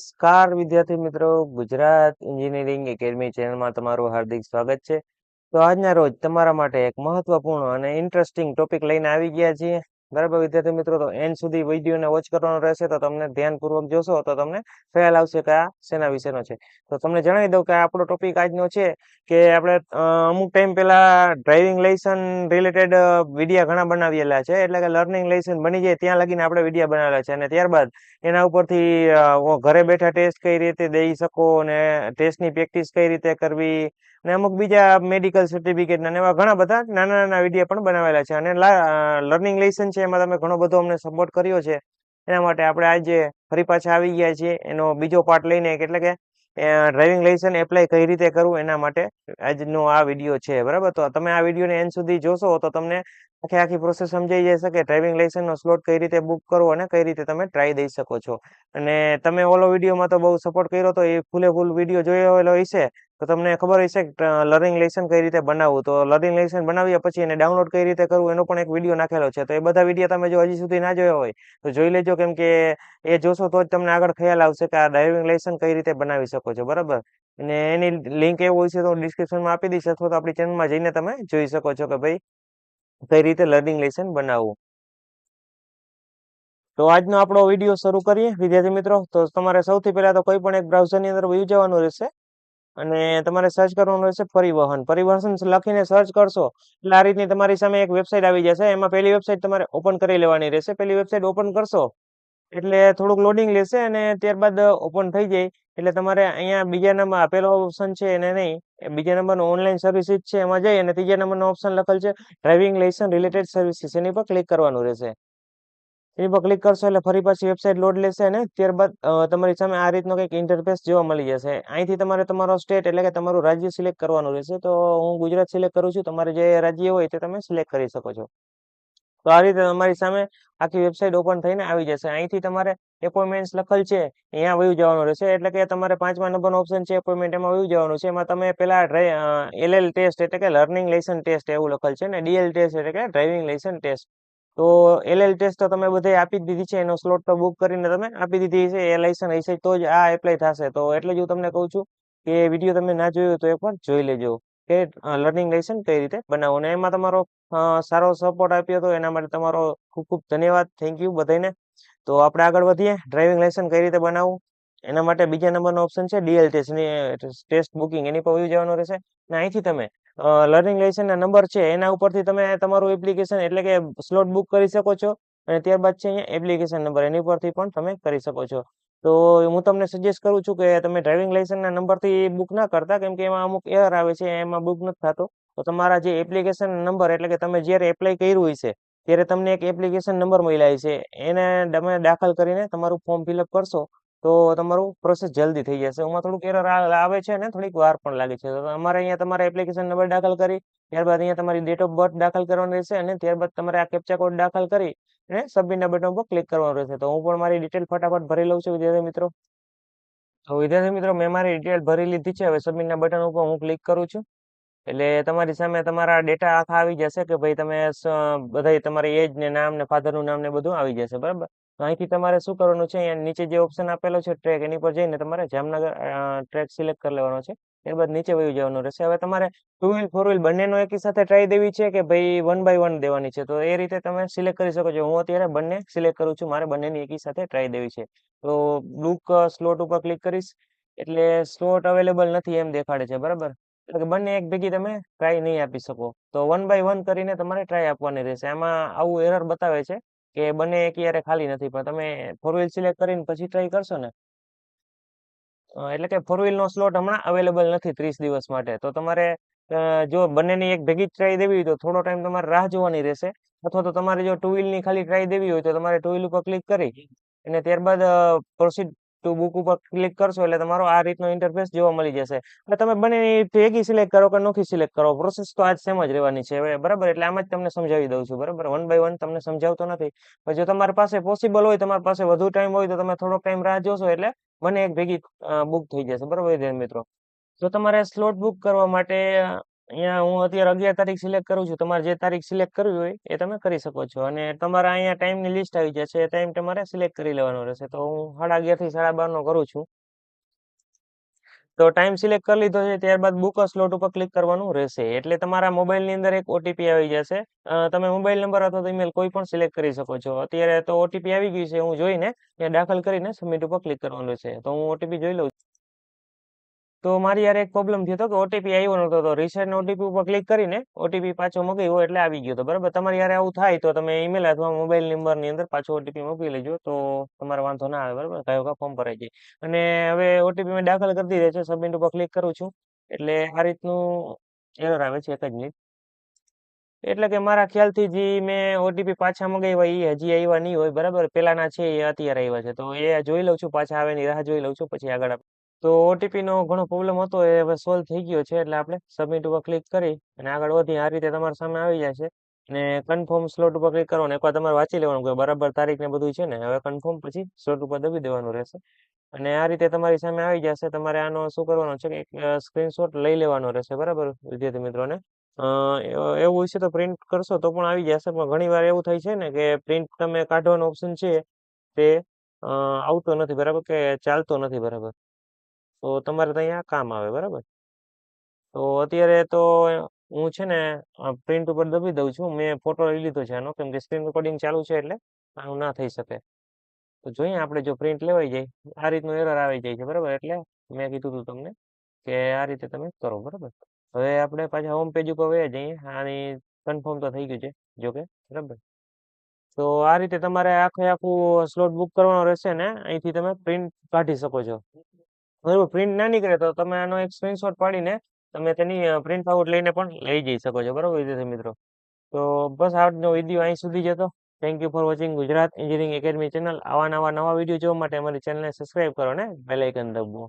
નમસ્કાર, વિદ્યાર્થી મિત્રો. ગુજરાત એન્જિનિયરિંગ એકેડમી ચેનલમાં તમારું હાર્દિક સ્વાગત છે. તો આજના રોજ તમારા માટે એક મહત્વપૂર્ણ અને ઇન્ટરેસ્ટિંગ ટોપિક લઈને આવી ગયા છીએ. બરાબર? વિદ્યાર્થી મિત્રો, તો એન્ડ સુધી વિડીયોને વોચ કરવાનો રહેશે, તો તમને ધ્યાનપૂર્વક જોશો, તો તમને ખ્યાલ આવશે કે આ શેના વિશેનો છે. તો તમને જણાવી દઉં કે આપણો ટોપિક આજનો છે કે આપણે અમુક ટાઈમ પહેલા ડ્રાઇવિંગ લાઇસન્સ રિલેટેડ વિડીયા ઘણા બનાવેલા છે. એટલે કે લર્નિંગ લાઇસન્સ બની જાય ત્યાં લગીને આપણે વિડીયા બનાવેલા છે. અને ત્યારબાદ એના ઉપરથી ઘરે બેઠા ટેસ્ટ કઈ રીતે દઈ શકો અને ટેસ્ટની પ્રેક્ટિસ કઈ રીતે કરવી અને અમુક બીજા મેડિકલ સર્ટિફિકેટ અને એવા ઘણા બધા નાના નાના વીડિયો પણ બનાવેલા છે. અને લર્નિંગ લાઇસન છે એમાં તમે ઘણો બધો અમને સપોર્ટ કર્યો છે. એના માટે આપણે આજે ફરી પાછા આવી ગયા છીએ. એનો બીજો પાર્ટ લઈને એટલે કે ડ્રાઇવિંગ લાઇસન્સ એપ્લાય કઈ રીતે કરવું એના માટે આજનો આ વીડિયો છે. બરાબર? તો તમે આ વિડીયોને એન્ડ સુધી જોશો તો તમને આખી આખી પ્રોસેસ સમજાઈ જશે કે ડ્રાઇવિંગ લાઇસન્સનો સ્લોટ કઈ રીતે બુક કરવો અને કઈ રીતે તમે ટ્રાય દઈ શકો છો. અને તમે ઓલો વિડીયોમાં તો બહુ સપોર્ટ કર્યો તો એ ફૂલે ફૂલ વીડિયો જોયેલો હશે તો તમને ખબર હશે કે લર્નિંગ લાયસન કઈ રીતે બનાવવું. તો લર્નિંગ લાયસન બનાવ્યા પછી એને ડાઉનલોડ કઈ રીતે કરવું એનો પણ એક વીડિયો નાખેલો છે. તો એ બધા વીડિયો તમે જો હજી સુધી ના જોયા હોય, તો જોઈ લેજો કેમ કે એ જોશો તો જ તમને આગળ ખ્યાલ આવશે કે આ ડ્રાઇવિંગ લાઇસન્સ કઈ રીતે બનાવી શકો છો. બરાબર? અને એની લિંક એવું હોય છે તો ડિસ્ક્રિપ્શનમાં આપી દઈશ અથવા તો આપણી ચેનલમાં જઈને તમે જોઈ શકો છો કે ભાઈ કઈ રીતે લર્નિંગ લેસન બનાવવું? તો આજનો આપણો વીડિયો શરૂ કરીએ. વિદ્યાર્થી મિત્રો, તો તમારે સૌથી પહેલા તો કોઈ પણ એક બ્રાઉઝરની અંદર વયું જવાનું રહેશે અને તમારે સર્ચ કરવાનું રહેશે પરિવહન. પરિવહન લખીને સર્ચ કરશો એટલે આ રીતની તમારી સામે એક વેબસાઇટ આવી જશે. એમાં પહેલી વેબસાઇટ તમારે ઓપન કરી લેવાની રહેશે. પહેલી વેબસાઇટ ઓપન કરશો એટલે થોડુંક લોડિંગ લેશે અને ત્યારબાદ ઓપન થઈ જાય. એટલે તમારે અહીંયા બીજા નંબર પેલો ઓપ્શન છે, એને નહીં. બીજા નંબરનો ઓનલાઈન સર્વિસીસ છે, એમાં જઈ અને ત્રીજા નંબરનો ઓપ્શન લખેલ છે ડ્રાઇવિંગ લાઇસન્સ રિલેટેડ સર્વિસીસ એની પર ક્લિક કરવાનું રહેશે. એની પર ક્લિક કરશો એટલે ફરી પાછી વેબસાઇટ લોડ લેશે અને ત્યારબાદ તમારી સામે આ રીતનો કંઈક ઇન્ટરફેસ જોવા મળી જશે. અહીંથી તમારે તમારો સ્ટેટ એટલે કે તમારું રાજ્ય સિલેક્ટ કરવાનું રહેશે. તો હું ગુજરાત સિલેક્ટ કરું છું. તમારે જે રાજ્ય હોય તે તમે સિલેક્ટ કરી શકો છો. તો આ રીતે તમારી સામે આખી વેબસાઇટ ઓપન થઈને આવી જશે. અહીંથી તમારે એપોઇન્ટમેન્ટ્સ લખેલ છે, અહીંયા વયું જવાનું રહેશે. એટલે કે તમારે પાંચમા નંબરનો ઓપ્શન છે એપોઇન્ટમેન્ટ એમાં વયું જવાનું છે. એમાં તમે પેલા એલએલ ટેસ્ટ એટલે કે લર્નિંગ લાયસન ટેસ્ટ એવું લખેલ છે ને ડીએલ ટેસ્ટ એટલે કે ડ્રાઇવિંગ લાયસન ટેસ્ટ તો એલએલ ટેસ્ટ તો તમે બધે આપી દીધી છે. એનો સ્લોટ તો બુક કરીને તમે આપી દીધી છે. એ લાઇસન્સ હશે તો જ આ એપ્લાય થશે. તો એટલે જ હું તમને કહું છું કે વીડિયો તમે ના જોયો તો એકવાર જોઈ લેજો. કે લર્નિંગ લાઇસન્સ કઈ રીતે બનાવો અને એમાં તમારો સારો સપોર્ટ આપ્યો હતો એના માટે તમારો ખૂબ ખૂબ ધન્યવાદ. થેન્ક યુ બધાને તો આપણે આગળ વધીએ. ડ્રાઇવિંગ લાઇસન્સ કઈ રીતે બનાવવું? એના માટે બીજા નંબરનો ઓપ્શન છે ડીએલ ટેસ્ટ ટેસ્ટ બુકિંગ એની પર વયું જવાનું રહેશે. અને અહીંથી તમે લર્નિંગ લાયસનના નંબર છે એના ઉપરથી તમે તમારું એપ્લિકેશન એટલે કે સ્લોટ બુક કરી શકો છો. અને ત્યારબાદ છે અહીંયા એપ્લિકેશન નંબર એની પરથી પણ તમે કરી શકો છો. તો હું તમને સજેસ્ટ કરું છું કે તમે ડ્રાઇવિંગ લાઇસન્સના નંબરથી બુક ના કરતા, કેમ કે એમાં અમુક એરર આવે છે, એમાં બુક નથી થતો. તો તમારા જે એપ્લિકેશન નંબર એટલે કે તમે જ્યારે એપ્લાય કર્યું હોય છે, ત્યારે તમને એક એપ્લિકેશન નંબર મળ્યા છે. એને તમે દાખલ કરીને તમારું ફોર્મ ફિલઅપ કરશો. તો તમારું પ્રોસેસ જલ્દી થઈ જશે. એમાં થોડુંક એરર આવે છે અને થોડીક વાર પણ લાગે છે. તો અમારે અહીંયા તમારે એપ્લિકેશન નંબર દાખલ કરી, ત્યારબાદ અહીંયા તમારી ડેટ ઓફ બર્થ દાખલ કરવાની રહેશે અને ત્યારબાદ તમારે આ કેપ્ચા કોડ દાખલ કરી અને સબમિટના બટન ઉપર ક્લિક કરવાનું રહેશે. તો હું પણ મારી ડિટેલ ફટાફટ ભરી લઉં છું, વિદ્યાર્થી મિત્રો. તો વિદ્યાર્થી મિત્રો, મેં મારી ડિટેલ ભરી લીધી છે. હવે સબમિટના બટન ઉપર હું ક્લિક કરું છું. એટલે તમારી સામે તમારા ડેટા આખા આવી જશે કે ભાઈ તમે બધા તમારી એજ ને, નામ ને ફાધરનું નામ ને બધું આવી જશે, બરાબર? તો અહીંથી તમારે શું કરવાનું છે? અહીંયા નીચે જે ઓપ્શન આપેલો છે ટ્રેક એની પર જઈને તમારે જામનગર ટ્રેક સિલેક્ટ કરી લેવાનો છે. ત્યારબાદ નીચે વયું જવાનું રહેશે. હવે તમારે ટુ વ્હીલ ફોર વ્હીલ બંનેનો એકી સાથે ટ્રાય દેવી છે કે ભાઈ વન બાય વન દેવાની છે? તો એ રીતે તમે સિલેક્ટ કરી શકો છો. હું અત્યારે બંને સિલેક્ટ કરું છું. મારે બંનેની એકી સાથે ટ્રાય દેવી છે. તો બુક સ્લોટ ઉપર ક્લિક કરીશ. એટલે સ્લોટ અવેલેબલ નથી એમ દેખાડે છે. બરાબર? એટલે બંને એક ભેગી તમે ટ્રાય નહીં આપી શકો. તો વન બાય વન કરીને તમારે ટ્રાય આપવાની રહેશે. આમાં આવું એરર બતાવે છે. કે બંને એક યારે ખાલી નથી, પણ તમે ફોર વ્હીલ સિલેક્ટ કરીને પછી ટ્રાય કરશો ને? એટલે કે ફોર વ્હીલ નો સ્લોટ હમણાં અવેલેબલ નથી ત્રીસ દિવસ માટે. તો તમારે જો બંનેની એક ભેગી જ ટ્રાય દેવી હોય તો થોડો ટાઈમ તમારે રાહ જોવાની રહેશે. અથવા તો તમારે જો ટુ ની ખાલી ટ્રાય દેવી હોય તો તમારે ટુ વ્હીલ ઉપર ક્લિક કરી અને ત્યારબાદ પ્રોસીડ ટુ બુક ઉપર ક્લિક કરશો એટલે તમારો આ રીતનો ઇન્ટરફેસ જોવા મળી જશે. એટલે તમે બંને ભેગી સિલેક્ટ કરો કે નોખી સિલેક્ટ કરો. પ્રોસેસ તો આજ સેમ જ રહેવાની છે. બરાબર? એટલે આમ જ તમને સમજાવી દઉં છું. બરાબર? વન બાય વન તમને સમજાવતો નથી. પણ જો તમારી પાસે પોસિબલ હોય, તમારી પાસે વધુ ટાઈમ હોય, તો તમે થોડો ટાઈમ રાહ જોશો એટલે બંને એક ભેગી બુક થઈ જશે. બરાબર મિત્રો? જો તમારે સ્લોટ બુક કરવા માટે અહીંયા હું અત્યારે અગિયાર તારીખ સિલેક્ટ કરું છું. તમારે જે તારીખ સિલેક્ટ કરવી હોય એ તમે કરી શકો છો. અને તમારા અહીંયા ટાઈમની લિસ્ટ આવી જશે. એ ટાઈમ તમારે સિલેક્ટ કરી લેવાનો રહેશે. તો હું સાડા અગિયારથી સાડા બારનો કરું છું. તો ટાઈમ સિલેક્ટ કરી લીધો છે. ત્યારબાદ બુક સ્લોટ ઉપર ક્લિક કરવાનું રહેશે. એટલે તમારા મોબાઈલની અંદર એક ઓટીપી આવી જશે. તમે મોબાઈલ નંબર અથવા તો ઈમેલ કોઈ પણ સિલેક્ટ કરી શકો છો. અત્યારે તો ઓટીપી આવી ગયું છે. હું જોઈને ત્યાં દાખલ કરીને સબમિટ ઉપર ક્લિક કરવાનું છે તો હું ઓટીપી જોઈ લઉં. તો મારી યાર એક પ્રોબ્લેમ થયો હતો કે ઓટીપી આવ્યો નતો તો રિસેન્ટ ઓટીપી ઉપર ક્લિક કરીને ઓટીપી પાછો મગાવ્યો એટલે આવી ગયો તો બરાબર? તમારે યારે આવું થાય તો તમે ઈમેલ અથવા મોબાઈલ નંબરની અંદર પાછો ઓટીપી મોકલી લેજો. તો તમારે વાંધો ના આવે, બરાબર? કયો કા ફોર્મ ભરાઈ જાય. અને હવે ઓટીપી મેં દાખલ કરી દીધો છે સબમિટ ઉપર ક્લિક કરું છું. એટલે આ રીતનું એરર આવે છે એક જ મિનિટ એટલે કે મારા ખ્યાલથી જે મેં ઓટીપી પાછા મગાવ્યા એ હજી આવ્યા નહીં હોય, બરાબર? પેલાના છે એ અત્યારે આવ્યા છે. તો એ જોઈ લઉં છું, પાછા આવે ની રાહ જોઈ લઉં છું, પછી આગળ તો ઓટીપી નો ઘણો પ્રોબ્લેમ હતો, એ હવે સોલ્વ થઈ ગયો છે, એટલે આપણે સબમિટ ઉપર ક્લિક કરી અને આગળ વધી આ રીતે તમારા સામે આવી જશે અને કન્ફર્મ સ્લોટ ઉપર ક્લિક કરવાનું એકવાર તમારે વાંચી લેવાનું કે બરાબર તારીખ ને બધું છે ને, હવે કન્ફર્મ પછી સ્લોટ ઉપર દબી દેવાનું રહેશે. અને આ રીતે તમારી સામે આવી જશે, તમારે આનો શું કરવાનો છે કે સ્ક્રીનશોટ લઈ લેવાનો રહેશે, બરાબર? વિદ્યાર્થી મિત્રોને? એવ- હશે તો પ્રિન્ટ કરશો તો પણ આવી જશે, પણ ઘણી વાર એવું થાય છે ને કે પ્રિન્ટ તમે કાઢવાનો ઓપ્શન છે, તે આવતો નથી, બરાબર? કે ચાલતો નથી, બરાબર? તો તમારે તો અહીંયા કામ આવે, બરાબર? તો અત્યારે તો હું છે ને પ્રિન્ટ ઉપર દબી દઉં છું. મેં ફોટો લઈ લીધો છે આનો, કેમ કે સ્ક્રીન રેકોર્ડિંગ ચાલુ છે એટલે આવું ના થઈ શકે. તો જોઈએ આપણે જો પ્રિન્ટ લેવાઈ જાય, આ રીતનું એરર આવી જાય છે, બરાબર? એટલે મેં કીધું હતું તમને કે આ રીતે તમે કરો, બરાબર? હવે આપણે પાછા હોમ પેજ ઉપર વયા જઈએ. આની કન્ફર્મ તો થઈ ગયું છે, જોકે, બરાબર? તો આ રીતે તમારે આખે આખું સ્લોટ બુક કરવાનો રહેશે ને, અહીંથી તમે પ્રિન્ટ કાઢી શકો છો. બરાબર પ્રિન્ટ ના નીકળે તો તમે આનો એક સ્ક્રીનશોટ પાડીને તમે તેની પ્રિન્ટ આઉટ લઈને પણ લઈ જઈ શકો છો. બરોબર, વિદ્યાર્થી મિત્રો? તો બસ આજનો વીડિયો અહીં સુધી જતો. Thank you for watching Gujarat engineering academy channel આવા નવા નવા વીડિયો જોવા માટે અમારી ચેનલને સબસ્ક્રાઇબ કરો ને. બેલ આઇકન દબાવો.